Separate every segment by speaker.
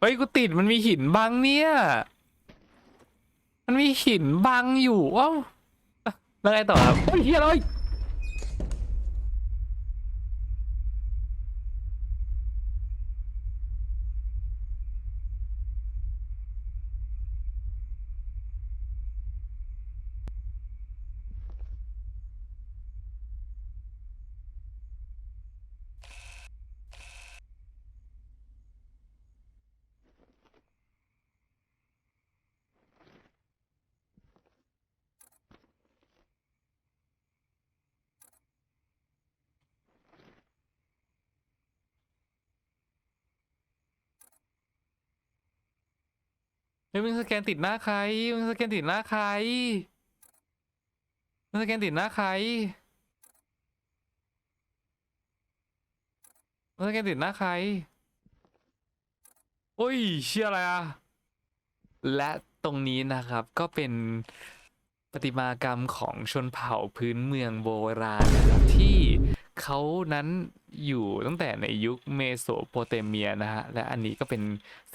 Speaker 1: เฮ้ยกูติดมันมีหินบังเนี่ย มันมีหินบังอยู่ว้าวแล้วไงต่อครับโอ้ยเฮียเลย มึงสแกนติดหน้าใคร มึงสแกนติดหน้าใคร มึงสแกนติดหน้าใคร มึงสแกนติดหน้าใคร โอ้ยเชื่ออะไรอะและตรงนี้นะครับก็เป็นประติมากรรมของชนเผ่าพื้นเมืองโบราณนะครับที่ เขานั้นอยู่ตั้งแต่ในยุคเมโสโปเตเมียนะฮะ และอันนี้ก็เป็น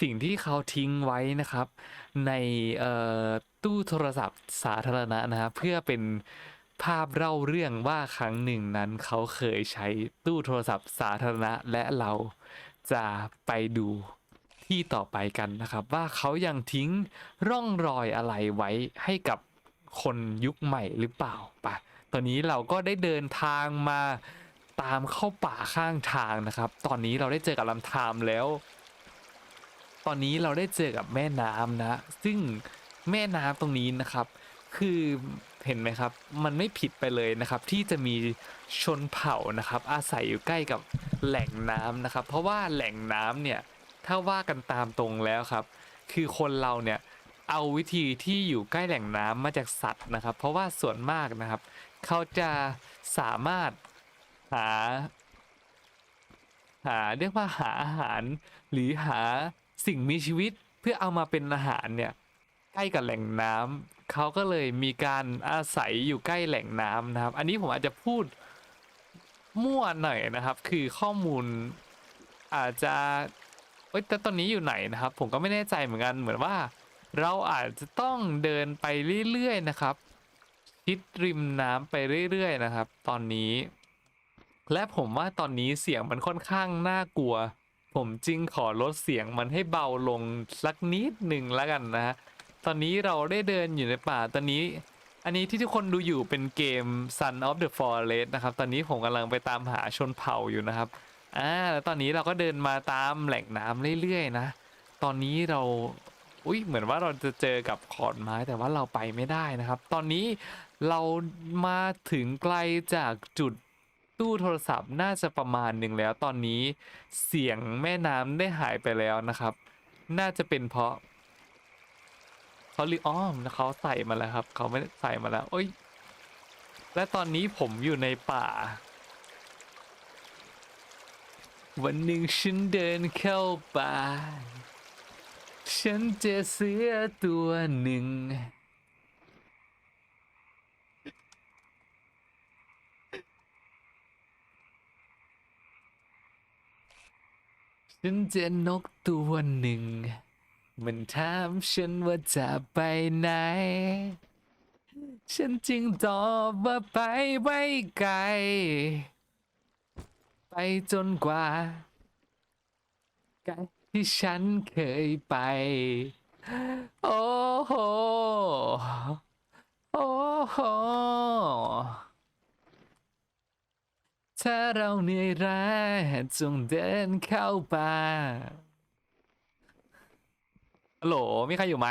Speaker 1: สิ่งที่เขาทิ้งไว้นะครับ ในตู้โทรศัพท์สาธารณะนะฮะ เพื่อเป็นภาพเล่าเรื่องว่าครั้งหนึ่งนั้นเขาเคยใช้ตู้โทรศัพท์สาธารณะและเราจะไปดูที่ต่อไปกันนะครับ ว่าเขายังทิ้งร่องรอยอะไรไว้ให้กับคนยุคใหม่หรือเปล่าปะตอนนี้เราก็ได้เดินทางมา ตามเข้าป่าข้างทางนะครับ ตอนนี้เราได้เจอกับลำธารแล้ว ตอนนี้เราได้เจอกับแม่น้ำนะ ซึ่งแม่น้ำตรงนี้นะครับ คือเห็นไหมครับ มันไม่ผิดไปเลยนะครับ ที่จะมีชนเผ่านะครับ อาศัยอยู่ใกล้กับแหล่งน้ำนะครับ เพราะว่าแหล่งน้ำเนี่ยถ้าว่ากันตามตรงแล้วครับ คือคนเราเนี่ยเอาวิธีที่อยู่ใกล้แหล่งน้ำมาจากสัตว์นะครับ เพราะว่าส่วนมากนะครับ เขาจะสามารถ หา หาเรียกว่าหาอาหาร หรือหาสิ่งมีชีวิตเพื่อเอามาเป็นอาหารเนี่ยใกล้กับแหล่งน้ำเขาก็เลยมีการอาศัยอยู่ใกล้แหล่งน้ำนะครับ อันนี้ผมอาจจะพูดมั่วหน่อยนะครับ คือข้อมูลอาจจะเอ้ยแต่ตอนนี้อยู่ไหนนะครับ ผมก็ไม่แน่ใจเหมือนกันเหมือนว่า เราอาจจะต้องเดินไปเรื่อยๆนะครับชิดริมน้ำไปเรื่อยๆนะครับ ตอนนี้ และผมว่าตอนนี้เสียงมันค่อนข้างน่ากลัว ผมจึงขอลดเสียงมันให้เบาลงสักนิดหนึ่งแล้วกันนะฮะตอนนี้เราได้เดินอยู่ในป่าตอนนี้ อันนี้ที่ทุกคนดูอยู่เป็นเกม Sun of the Forest นะครับ ตอนนี้ผมกำลังไปตามหาชนเผ่าอยู่นะครับอ่าแล้วตอนนี้เราก็เดินมาตามแหล่งน้ำเรื่อยๆนะ ตอนนี้เราอุ้ยเหมือนว่าเราจะเจอกับขอนไม้แต่ว่าเราไปไม่ได้นะครับ ตอนนี้เรามาถึงไกลจากจุด ตู้โทรศัพท์น่าจะประมาณหนึ่งแล้วตอนนี้เสียงแม่น้ำได้หายไปแล้วนะครับ น่าจะเป็นเพราะเขาลิอ้อมนะเขาใส่มาแล้วครับเขาไม่ใส่มาแล้วโอ้ยและตอนนี้ผมอยู่ในป่า วันหนึ่งฉันเดินเข้าป่า ฉันเจอเสือตัวหนึ่ง ฉันเจอนกตัวหนึ่ง มันถามฉันว่าจะไปไหน ฉันจึงตอบว่าไปไว้ไกล ไปจนกว่าไกลที่ฉันเคยไป โอ้โห โอ้โห ถ้าเราเหนื่อยล้าจงเดินเข้าป่าฮัลโหลมีใครอยู่ไหม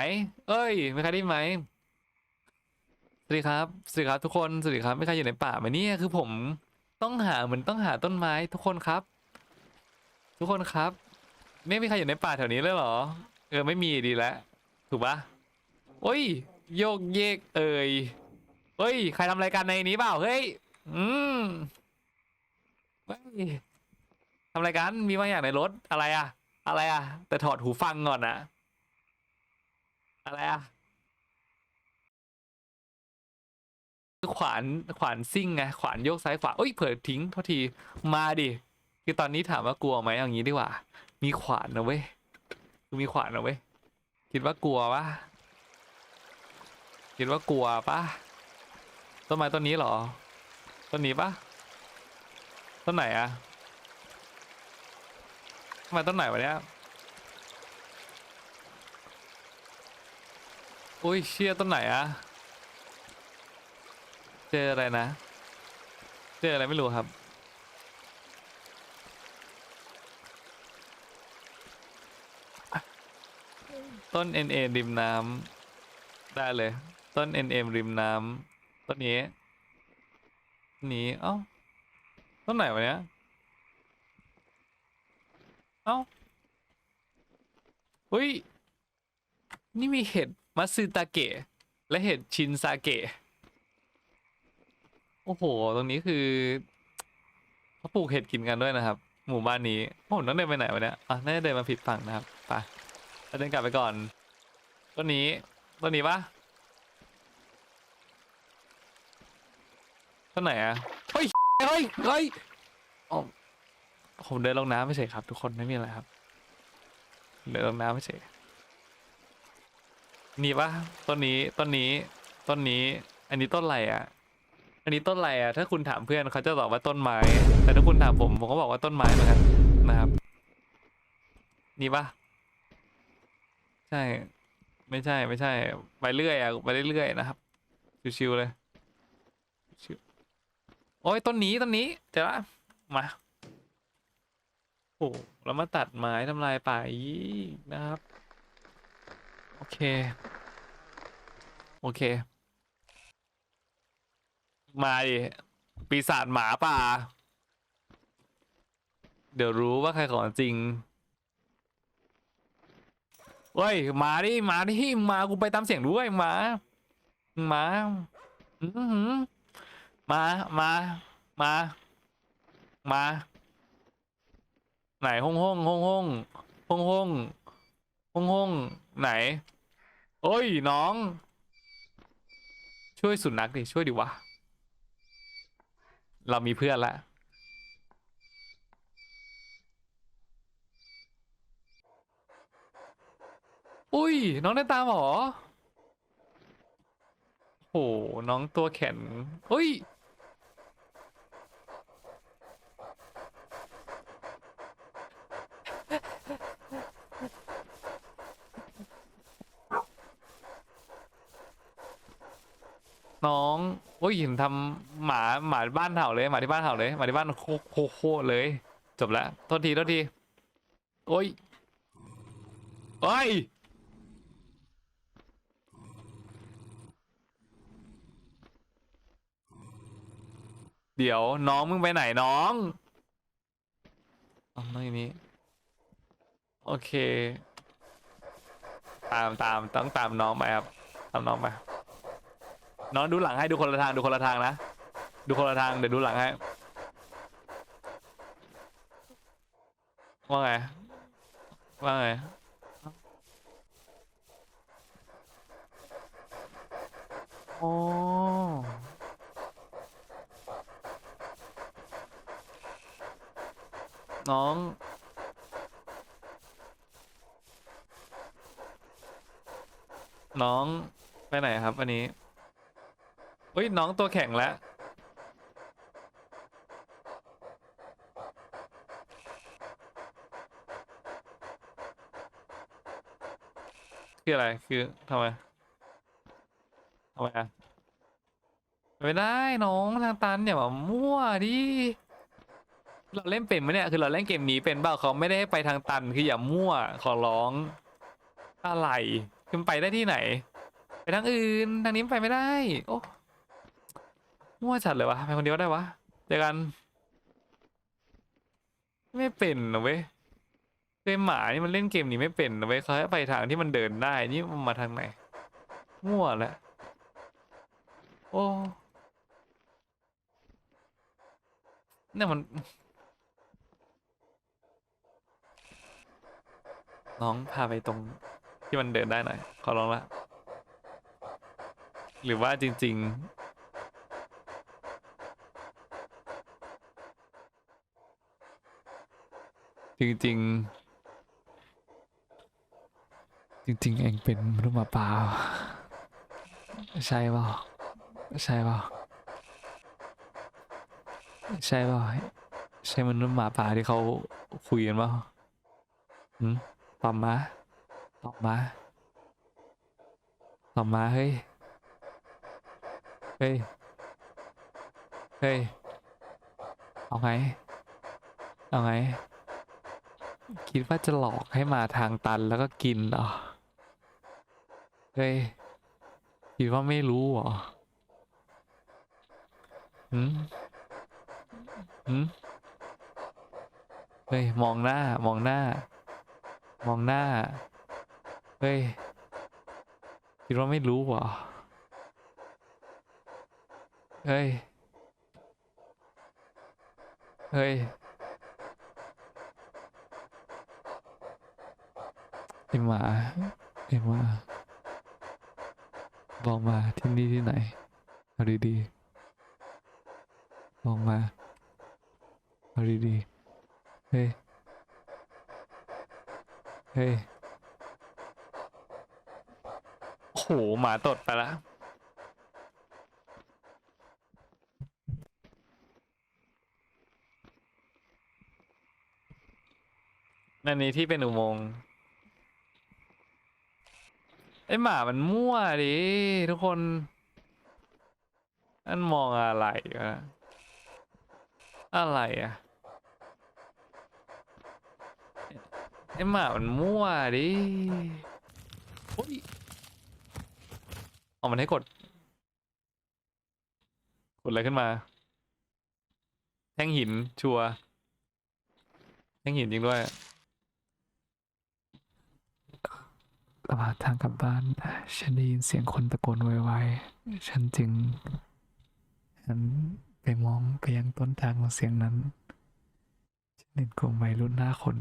Speaker 1: เอ้ยมีใครได้ไหมสวัสดีครับสวัสดีครับทุกคนสวัสดีครับมีใครอยู่ในป่าไหมเนี่ยคือผมต้องหาเหมือนต้องหาต้นไม้ทุกคนครับ ทุกคนครับ ไม่มีใครอยู่ในป่าแถวนี้เลยเหรอ เออไม่มีดีแล้วถูกปะโอ้ย โยกเยกเอ่ยเฮ้ย ใครทำอะไรกันในนี้เปล่าเฮ้ย อืม เฮ้ยทำอะไรกัน มีบางอย่างในรถอะไรอะอะไรอะแต่ถอดหูฟังก่อนนะอะไรอะขวานขวานซิ่งไงขวานโยกซ้ายขวาเอ้ยเผื่อทิ้งโทษทีมาดิคือตอนนี้ถามว่ากลัวไหมเอางนี้ดีกว่า มีขวานนะเว้ยคือมีขวานนะเว้ยคิดว่ากลัวปะคิดว่ากลัวปะต้นไม้ต้นนี้หรอ ต้นนี้ปะ ต้นไหนอะทำไมต้นไหนวะเนี้ยอุ้ยเชี่ยต้นไหนอะเจออะไรนะ เจออะไรไม่รู้ครับต้น NA ริมน้ำได้เลย ต้น NM ริมน้ำต้นนี้ต้นนี้เอ้า ต้นไหนวะเนี้ย เอ้าเฮ้ย นี่มีเห็ดมัตสึตาเกะ และเห็ดชินซาเกะ โอ้โห ตรงนี้คือเขาปลูกเห็ดกินกันด้วยนะครับ หมู่บ้านนี้โอ้โหต้องเดินไปไหนวะเนี่ยอะน่าจะเดินมาผิดฝั่งนะครับไปเราเดินกลับไปก่อนต้นนี้ต้นนี้ปะต้นไหนอะเฮ้ย เฮ้ยเฮ้ยอ๋อผมเดินลงน้ำไม่ใช่ครับ ทุกคนไม่มีอะไรครับเดินลงน้ำไม่ใช่นี่ปะต้นนี้ต้นนี้ต้นนี้ อันนี้ต้นอะไรอะอันนี้ต้นอะไรอะถ้าคุณถามเพื่อนเขาจะตอบว่าต้นไม้ แต่ถ้าคุณถามผมผมก็บอกว่าต้นไม้เหมือนกันนะครับ นี่ปะใช่ ไม่ใช่ไม่ใช่ ไปเรื่อยอะไปเรื่อยๆนะครับ ชิวๆเลย โอ้ยต้นนี้ต้นนี้เจอละมาโอ้แล้วมาตัดไม้ทำลายป่าอีกนะครับ โอเค โอเค มาดิปีศาจหมาป่า เดี๋ยวรู้ว่าใครของจริงเฮ้ยมาดิมาดิมากูไปตามเสียงด้วยมา มา อือหือ มา มา มา มา ไหนห้องห้องห้องห้องห้องห้องห้องห้องไหนเอ้ยน้อง ช่วยสุนัขดิช่วยดิวะ เรามีเพื่อนละอุ้ย น้องได้ตามหรอโห น้องตัวแข็งอุ้ย น้องโอ้ยเห็นทำหมาหมาบ้านเห่าเลย หมาที่บ้านเห่าเลยหมาที่บ้านโคโคโคเลย จบแล้วโทษทีโทษทีโอ้ยโอ้ยเดี๋ยวน้องมึงไปไหนน้องอ๋อไม่นี้ โอเค ตามตามต้องตามน้องไปครับ ตามน้องไป น้องดูหลังให้ดูคนละทางดูคนละทางนะ ดูคนละทางเดี๋ยวดูหลังให้ ว่าไง ว่าไง โอ้น้องน้องไปไหนครับอันนี้ เฮ้ยน้องตัวแข็งแล้ว คืออะไรคือทำไมทำไมอะไม่ได้น้องทางตันอย่ามามั่วดิเราเล่นเป็นไหมเนี่ยคือเราเล่นเกมนี้เป็นเปล่าเขาไม่ได้ให้ไปทางตันคืออย่ามั่วขอร้องอะไรคือไปได้ที่ไหน ไปทางอื่นทางนี้ไปไม่ได้ โอ้ มั่วจัดเลยวะไปคนเดียวได้วะเจอกัน ไม่เป็นนะเว้ยเกมหมานี่มันเล่นเกมนี้ไม่เป็นนะเว้ยเขาให้ไปทางที่มันเดินได้นี่มันมาทางไหนมั่วแหละโอ้เนี่ยมัน น้องพาไปตรงที่มันเดินได้หน่อยขอร้องละหรือว่าจริง ๆ จริงจริง ๆ เองเป็นมนุษย์หมาป่าใช่เปล่าใช่เปล่าใช่เปล่าใช่มนุษย์หมาป่าที่เขาคุยกันเปล่าหืมตอบมาตอบมาตอบมาเฮ้ยเฮ้ยเฮ้ยเอาไงเอาไง คิดว่าจะหลอกให้มาทางตันแล้วก็กินเหรอ เฮ้ย คิดว่าไม่รู้เหรอหืมหืมเฮ้ย มองหน้า มองหน้า มองหน้า เฮ้ย คิดว่าไม่รู้เหรอ เฮ้ย เฮ้ย ไอหมาไอหมาบอกมาที่นี่ที่ไหนเอาดีๆบอกมาเอาดีๆเฮ้ยเฮ้ยโหหมาตดไปละอันนี้ที่เป็นอุโมงค์ ไอหมามันมั่วดิทุกคนอันมองอะไรวะอะไรอะไอหมามันมั่วดิโอ้ยเอามันให้กด กดอะไรขึ้นมา แท่งหินชัวแท่งหินจริงด้วย ระหว่างทางกลับบ้าน ฉันได้ยินเสียงคนตะโกนโวยวายฉันจึงหันไปมองไปยังต้นทางของเสียงนั้นฉันเห็นกลุ่มวัยรุ่นหน้าคน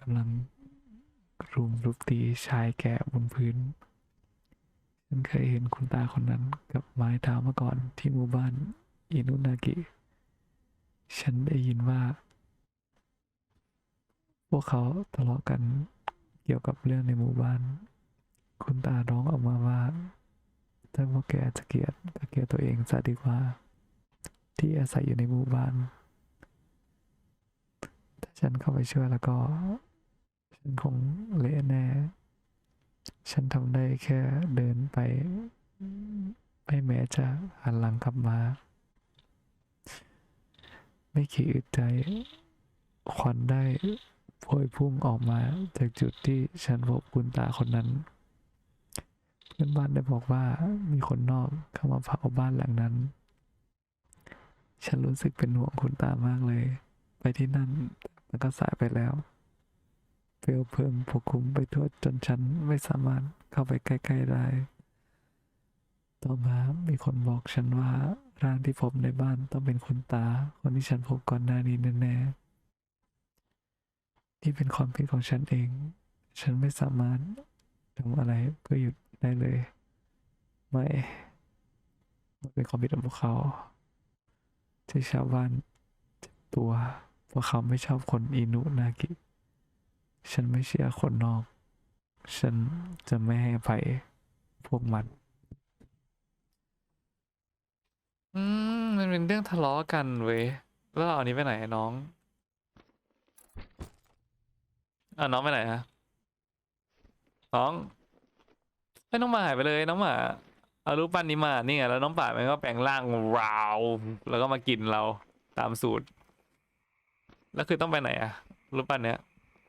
Speaker 1: กำลังรุมรุบตีชายแก่บนพื้น ฉันเคยเห็นคุณตาคนนั้นกับไม้เท้ามาก่อนที่หมู่บ้านอินุนากิ ฉันได้ยินว่า พวกเขาทะเลาะกัน เกี่ยวกับเรื่องในหมู่บ้าน คุณตาร้องออกมาว่าถ้าพวกแกจะเกลียดก็เกลียดตัวเองซะดีกว่า ที่อาศัยอยู่ในหมู่บ้าน ถ้าฉันเข้าไปช่วยแล้วก็ ฉันคงเละแน่ ฉันทำได้แค่เดินไป ไม่แม้จะหันหลังกลับมา ไม่ขีดอึดใจ ควันได้ พวยพุ่งออกมาจากจุดที่ฉันพบคุณตาคนนั้น เพื่อนบ้านได้บอกว่ามีคนนอกเข้ามาเผาบ้านหลังนั้น ฉันรู้สึกเป็นห่วงคุณตามากเลย ไปที่นั่นแล้วก็สายไปแล้วเปลวเพลิงปกคลุมไปทั่วจนฉันไม่สามารถเข้าไปใกล้ๆได้ ต่อมามีคนบอกฉันว่าร่างที่พบในบ้านต้องเป็นคุณตา คนที่ฉันพบก่อนหน้านี้แน่ๆ นี่เป็นความผิดของฉันเอง ฉันไม่สามารถทำอะไรเพื่อหยุดได้เลย ไม่มันเป็นความผิดของพวกเขา ที่ชาวบ้านเจ็บตัวเพราะเขาไม่ชอบคนอินุนากิ ฉันไม่เชื่อคนนอก ฉันจะไม่ให้อภัยพวกมัน อืม มันเป็นเรื่องทะเลาะกันเว้ย แล้วเอาอันนี้ไปไหนน้อง อะน้องไปไหนฮะ น้องไอ้ยน้องหมาหายไปเลยน้องหมา เอารูปปั้นนี้มานี่ไงแล้วน้องป่ามันก็แปลงร่างราว แล้วก็มากินเราตามสูตร แล้วคือต้องไปไหนอะรูปปั้นเนี้ย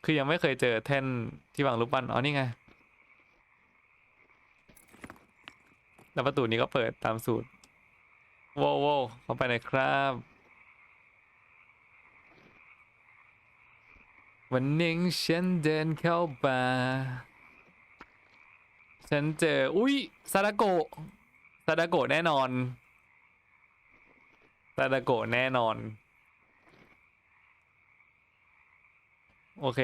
Speaker 1: คือยังไม่เคยเจอแท่นที่วางรูปปั้นอ๋อนี่ไงแล้วประตูนี้ก็เปิดตามสูตรโว้วโวเข้าไปไหนครับ วันหนึ่งฉันเดินเข้าป่าฉันเจอ อุ้ยซาดาโกะซาดาโกะแน่นอนซาดาโกะแน่นอน โอเค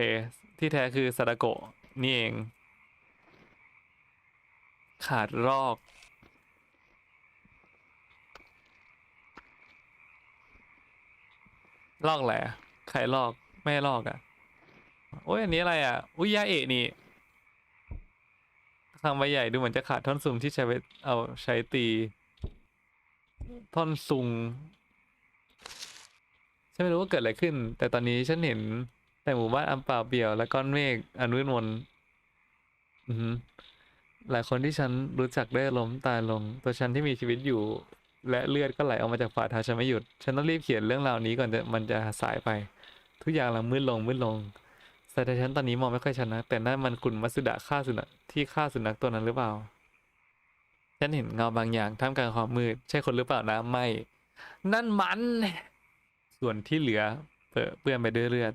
Speaker 1: ที่แท้คือซาดาโกะนี่เอง ขาดรอกลอกแหละใครลอก ไม่ลอกอะ โอ้ยอันนี้อะไรอะ อุ้ยยาเอะนี่ทางใบใหญ่ดูเหมือนจะขาดท่อนซุงที่ใช้ไว้เอาใช้ตี ท่อนซุงฉันไม่รู้ว่าเกิดอะไรขึ้น แต่ตอนนี้ฉันเห็นแต่หมู่บ้านอันเปล่าเปี่ยว และก้อนเมฆอันมืดมนอือหือหลายคนที่ฉันรู้จักได้ล้มตายลง ตัวฉันที่มีชีวิตอยู่ และเลือดก็ไหลออกมาจากฝ่าเท้าฉันไม่หยุด ฉันต้องรีบเขียนเรื่องราวนี้ก่อนจะมันจะสายไป ทุกอย่างลังมืดลงมืดลง สายตาฉันตอนนี้มองไม่ค่อยชัดนะ แต่นั่นมันคุณมัสดะฆ่าสุนัขที่ฆ่าสุนัขตัวนั้นหรือเปล่า ฉันเห็นเงาบางอย่างท่ามกลางความมืด ใช่คนหรือเปล่านะไม่ นั่นมัน ส่วนที่เหลือเปื้อนเปื้อนไปด้วยเลือด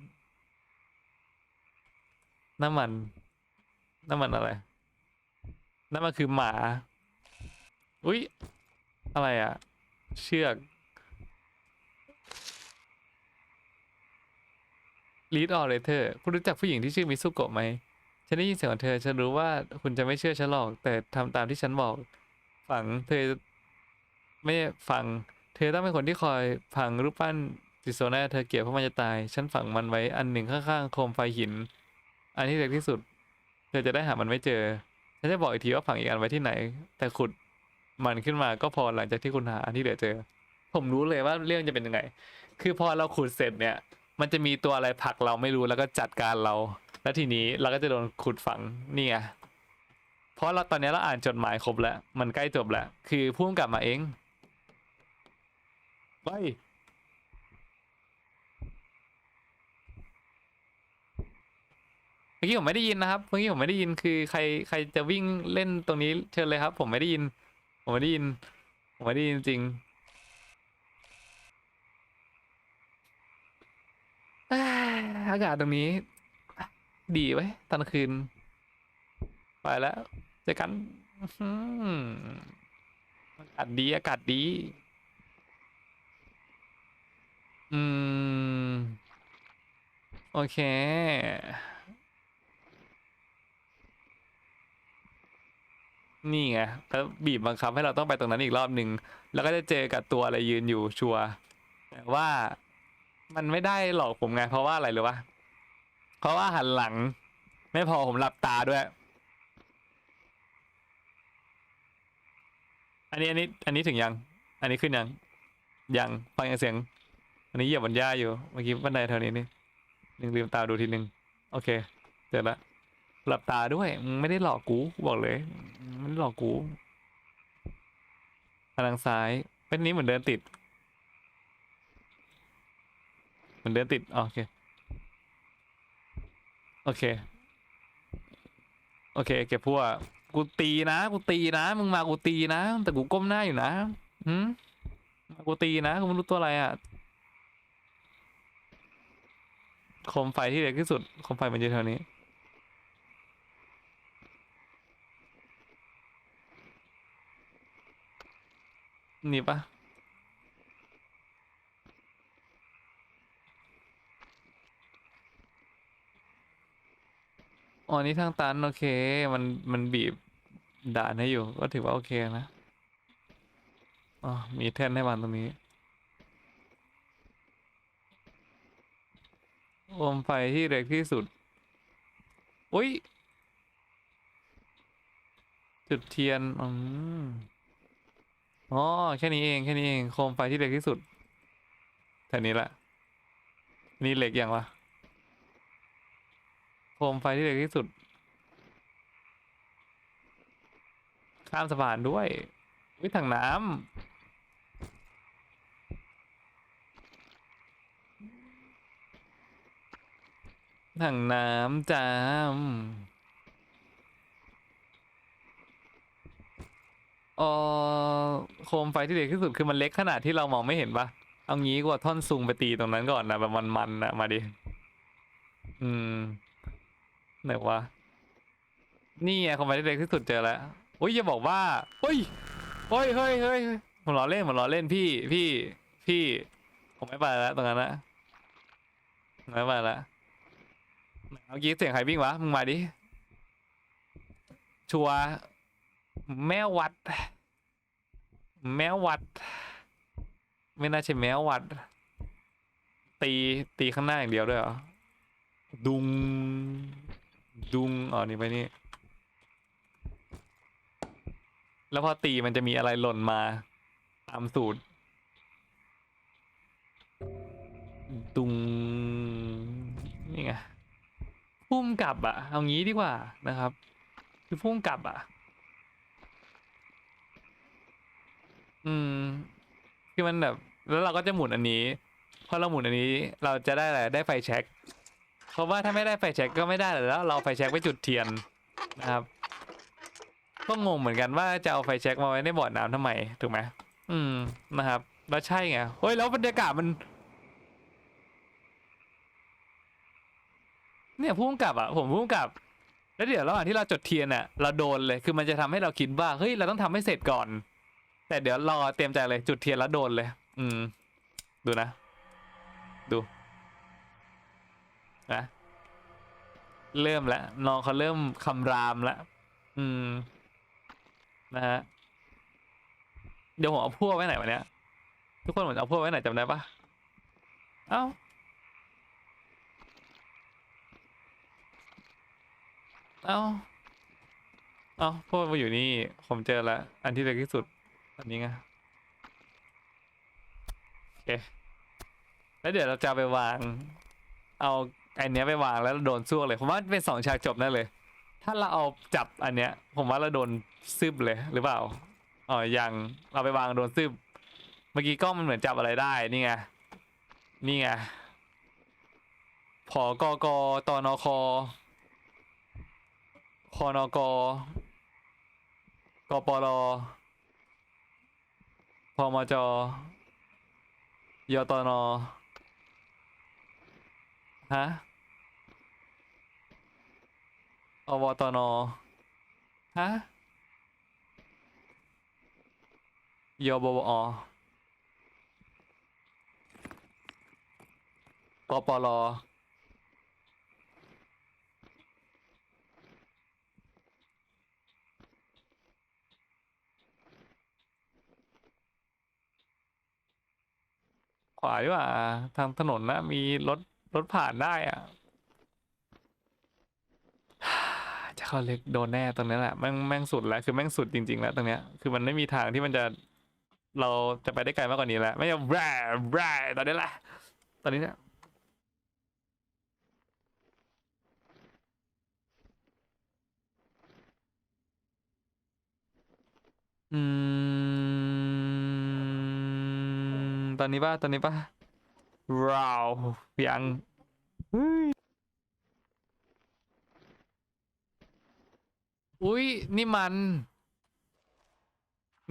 Speaker 1: น้ำมันน้ำมันอะไรน้ำมันคือหมา อุ๊ยอะไรอะเชือก ลีดออเรเธอร์คุณรู้จักผู้หญิงที่ชื่อมิซุโกะไหม ฉันได้ยินเสียงของเธอ ฉันรู้ว่าคุณจะไม่เชื่อฉันหรอก แต่ทำตามที่ฉันบอก ฝังเธอ ไม่ฝัง เธอต้องเป็นคนที่คอยพังรูปปั้นจิโซน่าเธอเกลียดเพราะมันจะตาย ฉันฝังมันไว้อันหนึ่งข้างๆโคมไฟหิน อันที่เล็กที่สุด เธอจะได้หามันไม่เจอ ฉันจะบอกอีกทีว่าฝังอีกอันไว้ที่ไหน แต่ขุดมันขึ้นมาก็พอหลังจากที่คุณหาอันที่เหลือเจอ ผมรู้เลยว่าเรื่องจะเป็นยังไง คือพอเราขุดเสร็จเนี่ย มันจะมีตัวอะไรผลักเราไม่รู้แล้วก็จัดการเรา แล้วทีนี้เราก็จะโดนขุดฝังนี่ไงเพราะเราตอนนี้เราอ่านจดหมายครบแล้ว มันใกล้จบแล้ว คือพุ่งกลับมาเองไปเมื่อกี้ผมไม่ได้ยินนะครับ เมื่อกี้ผมไม่ได้ยินคือใครใครจะวิ่งเล่นตรงนี้เชิญเลยครับ ผมไม่ได้ยิน ผมไม่ได้ยิน ผมไม่ได้ยินจริง อาอากาศตรงนี้ ดีไว้ยตอนกลางคืน ไปแล้วเจอกันอื้อหืออากาศดี อากาศดี อืม โอเค นี่ไงแล้วบีบบังคับให้เราต้องไปตรงนั้นอีกรอบหนึ่ง แล้วก็จะเจอกับตัวอะไรยืนอยู่ชัวร์แต่ว่า มันไม่ได้หลอกผมไง เพราะว่าอะไรหรือวะเพราะว่าหันหลัง ไม่พอผมหลับตาด้วย อันนี้อันนี้ อันนี้ถึงยัง อันนี้ขึ้นยัง ยังฟังเสียง อันนี้เหยียบบนหญ้าอยู่เมื่อกี้บันไดเท่านี้นี่นึงลืมตาดูทีหนึ่งโอเคเจอละหลับตาด้วยไม่ได้หลอกกูบอกเลยไม่ได้หลอกกูทางซ้ายเป็นนี้เหมือนเดินติด เห มือนเดินติด โอเค โอเค โอเคเก็บพวกกูตีนะ กูตีนะ มึงมากูตีนะ แต่กูก้มหน้าอยู่นะหืมมากูตีนะกูไม่รู้ตัวอะไรอะโคมไฟที่เล็กที่สุดโคมไฟมันอยู่แถวนี้นี่ปะ อ๋อนี่ทางตันโอเค มันมันบีบด่านให้อยู่ ก็ถือว่าโอเคนะอ๋อมีแท่นให้วางตรงนี้โคมไฟที่เล็กที่สุด อุ้ย จุดเทียน อืมอ๋อ แค่นี้เอง แค่นี้เอง โคมไฟที่เล็กที่สุดแถวนี้แหละ นี่เล็กยังวะ คมไฟที่เล็กที่สุด ข้ามสะพานด้วยวิถังน้ำถังน้ำจามออโคมไฟที่เล็กที่สุดคือมันเล็กขนาดที่เรามองไม่เห็นปะเอางี้กว่าท่อนซุงไปตีตรงนั้นก่อนนะแบบมันๆนะมาดิ อืม ไหนวะ นี่ไงคอมไฟที่เล็กที่สุดเจอแล้วโอ้ยอย่าบอกว่าเฮ้ยเฮ้ยเฮ้ยเฮ้ยผมล้อเล่นผมล้อเล่นพี่พี่พี่ผมไม่ไปแล้วตรงนั้นนะไม่ไปแล้วเมื่อกี้เสียงใครวิ่งวะมึงมาดิชัวแมววัด แมววัด ไม่น่าใช่แมววัด ตีตีข้างหน้าอย่างเดียวด้วยเหรอดุง ดุงอ๋อนี่ไปนี่ แล้วพอตีมันจะมีอะไรหล่นมา ตามสูตรตุง นี่ไงพุ่มกลับอะเอางี้ดีกว่านะครับ คือพุ่มกลับอะอืมคือมันแบบ แล้วเราก็จะหมุนอันนี้ พอเราหมุนอันนี้ เราจะได้อะไร ได้ไฟแช็กเพ ราะว่าถ้าไม่ได้ไฟแช็กก็ไม่ได้เลยแล้วเราไฟแช็กไปจุดเทียนนะครับก็งงเหมือนกันว่าจะเอาไฟแช็กมาไว้ในบ่อน้ำทำไมถูกไหมอืมนะครับ แล้วใช่ไงเฮ้ยแล้วบรรยากาศมัน เนี่ยพุ่งกลับอะ ผมพุ่งกลับ แล้วเดี๋ยวระหว่างที่เราจดเทียนอะ เราโดนเลยคือมันจะทำให้เราคิดว่าเฮ้ยเราต้องทำให้เสร็จก่อน แต่เดี๋ยวรอเตรียมใจเลยจุดเทียนแล้วโดนเลย อืม ดูนะ ดู นะเริ่มแล้วน้องเขาเริ่มคำรามแล้วอืม นะฮะเดี๋ยวผมเอาพวกไว้ไหนวะเนี่ยทุกคนผมจะเอาพวกไว้ไหนจำได้ปะเอ้าเอ้า เอ้าพวกมาอยู่นี่ ผมเจอแล้ว อันที่เล็กที่สุด อันนี้ไง โอเค แล้วเดี๋ยวเราจะไปวาง เอา อันเนี้ยไปวางแล้วเราโดนซ่วกเลย ผมว่าเป็นสองฉากจบแน่เลย ถ้าเราเอาจับอันเนี้ย ผมว่าเราโดนซึบเลยหรือเปล่าอ๋อยังเราไปวางโดนซึบเมื่อกี้กล้องมันเหมือนจับอะไรได้นี่ไงนี่ไงผอกกตนคคอนกกปรพมจยตน ฮะอวตนฮะยบวอกปรขวาดีกว่าทางถนนนะมีรถ รถผ่านได้อะจะเข้าเล็กโดนแน่ตรงนี้แหละแม่งแม่งสุดแล้วคือแม่งสุดจริง ๆ แล้วตรงเนี้ยคือมันไม่มีทางที่มันจะเราจะไปได้ไกลมากกว่านี้แล้ว ไม่ใช่แร่แร่ตอนนี้แหละ ตอนนี้เนี่ยอืม ตอนนี้ป่ะ ตอนนี้ป่ะ ราวยังเฮ้ยอุ้ยนี่มัน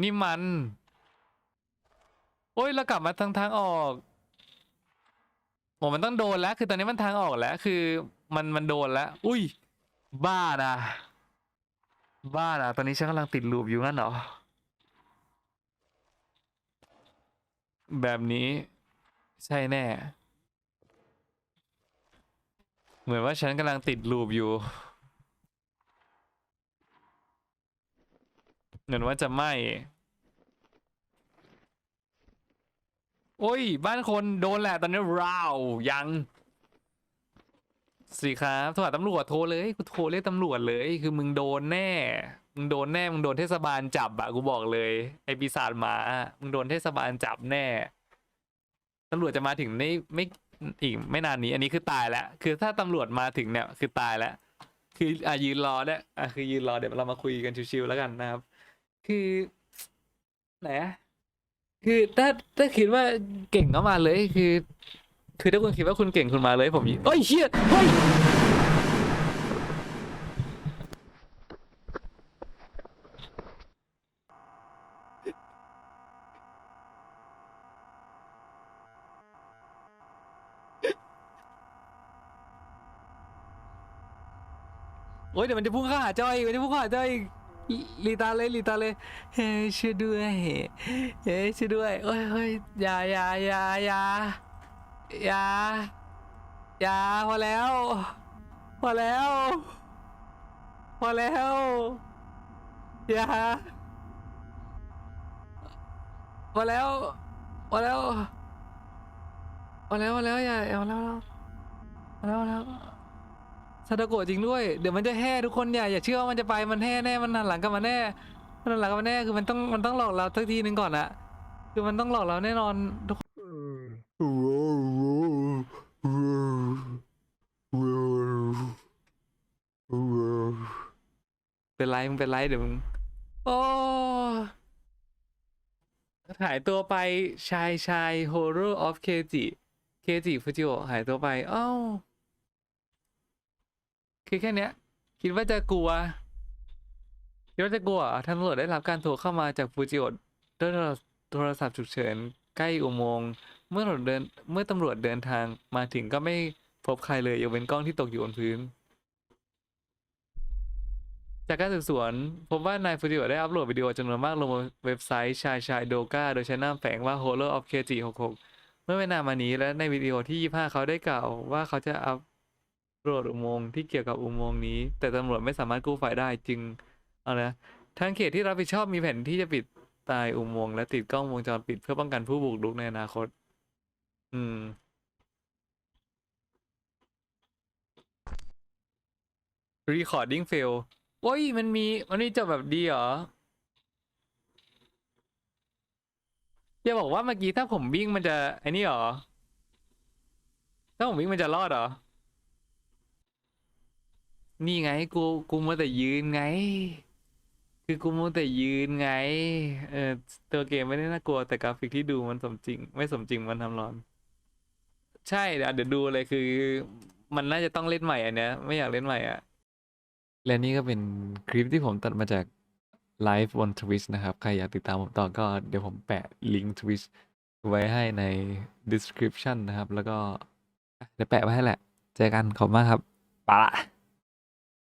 Speaker 1: นี่มัน โอ้ยเรากลับมาทางทางออกโอ้มันต้องโดนแล้ว คือตอนนี้มันทางออกแล้ว คือมันมันโดนแล้ว อุ้ย บ้านะบ้านะตอนนี้ฉันกำลังติดลูปอยู่งั้นเหรอ แบบนี้ ใช่แน่ เหมือนว่าฉันกำลังติดลูปอยู่ เหมือนว่าจะไหมโอ้ย บ้านคนโดนแหละตอนนี้ราวยังสิครับโทรหาตำรวจโทรเลยกูโทรเรียกตำรวจเลย คือมึงโดนแน่มึงโดนแน่มึงโดนเทศบาลจับอะกูบอกเลย ไอปีศาจหมา มึงโดนเทศบาลจับแน่ ตำรวจจะมาถึงในไม่อีกไม่นานนี้ อันนี้คือตายแล้ว คือถ้าตำรวจมาถึงเนี่ยคือตายแล้ว คืออะยืนรอเนี่ยอะคือยืนรอเดี๋ยวเรามาคุยกันชิวๆแล้วกันนะครับ คือไหนอะคือถ้าถ้าคิดว่าเก่งก็มาเลยคือ คือถ้าคุณคิดว่าคุณเก่งคุณมาเลยผมโอ้ยเชี่ยเฮ้ย โอ้ยเดี๋ยวมันจะพุ่งเข้าหาจอยอีกมันจะพุ่งเข้าหาจอยอีกลีตาเลยลีตาเลยเฮ้ยช่วยด้วยเฮ้ยช่วยด้วยโอ้ยเฮ้ยอย่าอย่าอย่าอย่าอย่าอย่าพอแล้วพอแล้วพอแล้วอย่าพอแล้วพอแล้วพอแล้วพอแล้วอย่าอย่าพอแล้วพอแล้วพอแล้ว ซาดาโกะจริงด้วย เดี๋ยวมันจะแห่ทุกคนอย่าอย่าเชื่อว่ามันจะไปมันแห่แน่มันหันหลังกลับมาแน่มันหลักกันแน่คือมันต้องมันต้องหลอกเราสักทีหนึ่งก่อนอะคือมันต้องหลอกเราแน่นอนทุกคนเป็นไรมึงเป็นไรเดี๋ยวมึงโอ้หายตัวไปชายชาย horror of keiji เคจิฟูจิโอหายตัวไปอ้าว คือแค่เนี้ย คิดว่าจะกลัว คิดว่าจะกลัวทางตำรวจได้รับการโทรเข้ามาจากฟูจิโอด้วยโทรศัพท์ฉุกเฉินใกล้อุโมงค์เมื่อตำรวจเดิน เมื่อตำรวจเดินทางมาถึงก็ไม่พบใครเลยยกเว้นกล้องที่ตกอยู่บนพื้น จากการสืบสวน พบว่านายฟูจิโอได้อัปโหลดวิดีโอจำนวนมากลงบนเว็บไซต์ชายชายโดกาโดยใช้นามแฝงว่า Horror of KG 66 เมื่อไม่นานมานี้และในวิดีโอที่ 25 เขาได้กล่าวว่าเขาจะอัป โหลดอุโมงค์ที่เกี่ยวกับอุโมงค์นี้ แต่ตำรวจไม่สามารถกู้ไฟล์ได้จึงเอาละทางเขตที่รับผิดชอบมีแผนที่จะปิดตายอุโมงค์และติดกล้องวงจรปิดเพื่อป้องกันผู้บุกรุกในอนาคต อืม recording fail โอ้ย มันมี มันมีจบแบบดีเหรอ อย่าบอกว่าเมื่อกี้ถ้าผมวิ่งมันจะไอ้นี่เหรอ ถ้าผมวิ่งมันจะรอดเหรอ นี่ไงกูกูมัวแต่ยืนไง คือกูมัวแต่ยืนไง เออตัวเกมไม่ได้น่ากลัวแต่กราฟิกที่ดูมันสมจริง ไม่สมจริงมันทำร้อน ใช่เดี๋ยวเดี๋ยวดูเลยคือ มันน่าจะต้องเล่นใหม่อันเนี้ยไม่อยากเล่นใหม่อะ และนี่ก็เป็นคลิปที่ผมตัดมาจากไลฟ์บน Twitch นะครับ ใครอยากติดตามผมต่อก็เดี๋ยวผมแปะลิงก์ Twitch ไว้ให้ใน description นะครับ แล้วก็อะเดี๋ยวแปะไว้ให้แหละ เจอกันขอบคุณมากครับไปละ